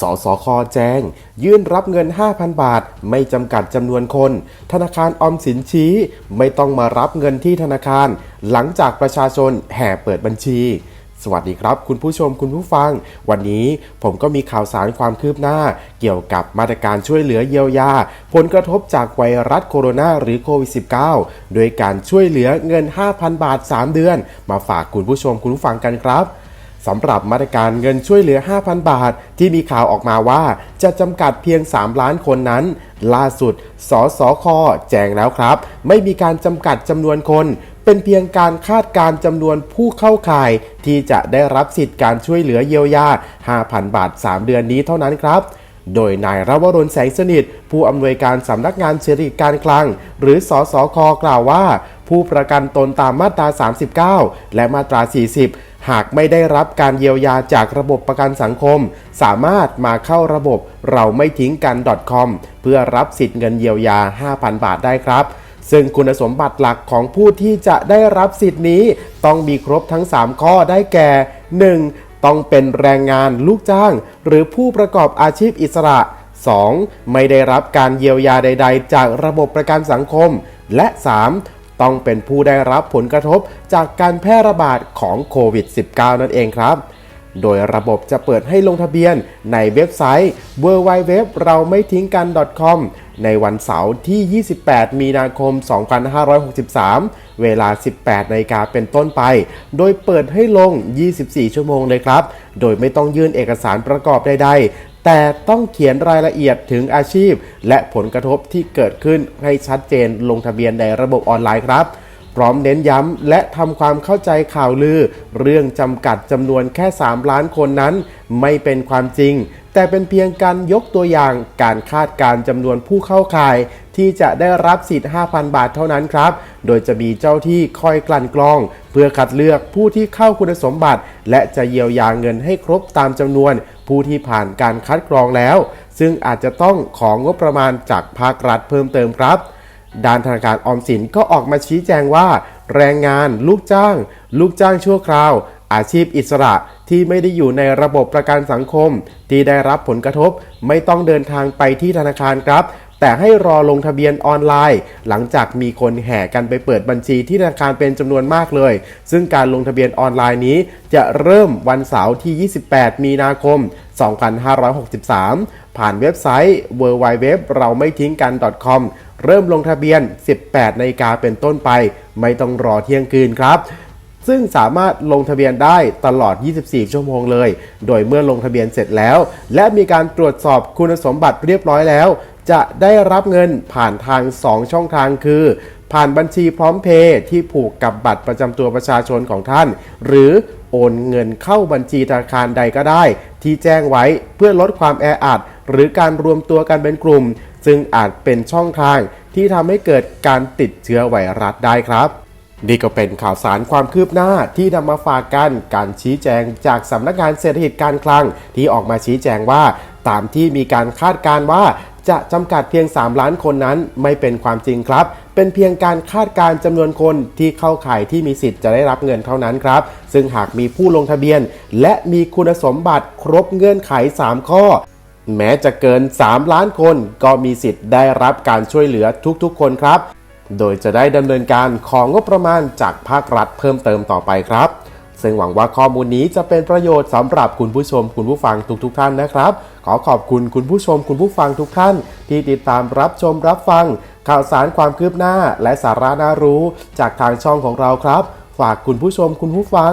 สสคแจ้ง ยื่นรับเงิน 5,000 บาท ไม่จำกัดจำนวนคน ธนาคารออมสินชี้ ไม่ต้องมารับเงินที่ธนาคาร หลังจากประชาชนแห่เปิดบัญชี สวัสดีครับ คุณผู้ชมคุณผู้ฟัง วันนี้ผมก็มีข่าวสารความคืบหน้า เกี่ยวกับมาตรการช่วยเหลือเยียวยา ผลกระทบจากไวรัสโคโรนาหรือโควิด -19 โดยการช่วยเหลือเงิน 5,000 บาท 3 เดือน มาฝากคุณผู้ชมคุณผู้ฟังกันครับ สำหรับมาตรการเงินช่วยเหลือ 5,000 บาท ที่มีข่าวออกมาว่าจะจำกัดเพียง 3 ล้านคนนั้น ล่าสุด สสค แจ้งแล้วครับ ไม่มีการจำกัดจำนวนคน เป็นเพียงการคาดการจำนวนผู้เข้าข่าย ที่จะได้รับสิทธิ์การช่วยเหลือเยียวยา 5,000 บาท 3 เดือนนี้เท่านั้นครับ โดยนายรวรนแสงสนิท ผู้อำนวยการสำนักงานเศรษฐกิจการคลัง หรือสสคกล่าวว่า ผู้ประกันตนตามมาตรา 39 และมาตรา 40 หากไม่ได้รับการเยียวยาจากระบบประกันสังคม สามารถมาเข้าระบบเราไม่ทิ้งกัน .com เพื่อรับสิทธิ์เงินเยียวยา 5,000 บาทได้ครับซึ่งคุณสมบัติหลักของผู้ที่จะได้รับสิทธิ์นี้ ต้องมีครบทั้ง 3 ข้อได้แก่ 1. ต้องเป็นแรงงานลูกจ้าง หรือผู้ประกอบอาชีพอิสระ 2. ไม่ได้รับการเยียวยาใด ๆ จากระบบประกันสังคม และ 3. ต้องเป็นผู้ได้รับผลกระทบจากการแพร่ระบาดของโควิด -19 นั่นเองครับ โดยระบบจะเปิดให้ลงทะเบียนในเว็บไซต์ www เราไม่ทิ้งกัน .com ในวันเสาร์ที่ 28 มีนาคม 2563 เวลา 18นาฬิกาเป็นต้นไป โดยเปิดให้ลง 24 ชั่วโมงเลยครับ โดยไม่ต้องยื่นเอกสารประกอบใดๆ แต่ต้องเขียนรายละเอียดถึงอาชีพ และผลกระทบที่เกิดขึ้นให้ชัดเจนลงทะเบียนในระบบออนไลน์ครับ พร้อมเน้นย้ำและทำความเข้าใจข่าวลือ เรื่องจำกัดจำนวนแค่ 3 ล้านคนนั้น ไม่เป็นความจริง แต่เป็นเพียงการยกตัวอย่างการคาดการจำนวนผู้เข้าข่าย ที่จะได้รับสิทธิ์ 5,000 บาทเท่านั้นครับ โดยจะมีเจ้าที่คอยกลั่นกรอง เพื่อคัดเลือกผู้ที่เข้าคุณสมบัติ และจะเยียวยาเงินให้ครบตามจำนวน ผู้ที่ผ่านการคัดกรองแล้ว ซึ่งอาจจะต้องของงบประมาณจากภาครัฐเพิ่มเติมครับ ด้านธนาคารออมสินก็ออกมาชี้แจงว่า แรงงาน ลูกจ้าง ลูกจ้างชั่วคราว อาชีพอิสระที่ไม่ได้อยู่ในระบบประกันสังคม ที่ได้รับผลกระทบ ไม่ต้องเดินทางไปที่ธนาคารครับ แต่ให้รอลงทะเบียนออนไลน์ หลังจากมีคนแห่กันไปเปิดบัญชีที่ธนาคารเป็นจำนวนมากเลย ซึ่งการลงทะเบียนออนไลน์นี้ จะเริ่มวันเสาร์ที่ 28 มีนาคม 2563 ผ่านเว็บไซต์ www เราไม่ทิ้งกัน .com เริ่มลงทะเบียน 18นาฬิกาเป็นต้นไป ไม่ต้องรอเที่ยงคืนครับซึ่งสามารถลงทะเบียนได้ตลอด 24 ชั่วโมงเลย โดยเมื่อลงทะเบียนเสร็จแล้ว และมีการตรวจสอบคุณสมบัติเรียบร้อยแล้ว จะได้รับเงินผ่านทาง 2 ช่องทางคือ ผ่านบัญชีพร้อมเพย์ที่ผูกกับบัตรประจำตัวประชาชนของท่าน หรือโอนเงินเข้าบัญชีธนาคารใดก็ได้ ที่แจ้งไว้เพื่อลดความแออัดหรือการรวมตัวกันเป็นกลุ่ม ซึ่งอาจเป็นช่องทางที่ทำให้เกิดการติดเชื้อไวรัสได้ครับนี่ก็เป็นข่าวสารความคืบหน้าที่นำมาฝากกันการชี้แจงจากสำนักงานเศรษฐกิจการคลัง ที่ออกมาชี้แจงว่า ตามที่มีการคาดการว่า จะจำกัดเพียง 3 ล้านคนนั้นไม่เป็นความจริงครับ เป็นเพียงการคาดการจำนวนคนที่เข้าข่ายที่มีสิทธิ์จะได้รับเงินเท่านั้นครับ ซึ่งหากมีผู้ลงทะเบียน และมีคุณสมบัติครบเงื่อนไข 3 ข้อ แม้จะเกิน 3 ล้านคนก็มีสิทธิ์ได้รับการช่วยเหลือทุกๆ คนครับ โดยจะได้ดำเนินการของงบประมาณจากภาครัฐเพิ่มเติมต่อไปครับ ซึ่งหวังว่าข้อมูลนี้จะเป็นประโยชน์สำหรับคุณผู้ชมคุณผู้ฟังทุกๆทท่านนะครับ ขอขอบคุณคุณผู้ชมคุณผู้ฟังทุกท่าน ที่ติดตามรับชมรับฟัง ข่าวสารความคืบหน้า และสาระน่ารู้ จากทางช่องของเราครับ ฝากคุณผู้ชมคุณผู้ฟัง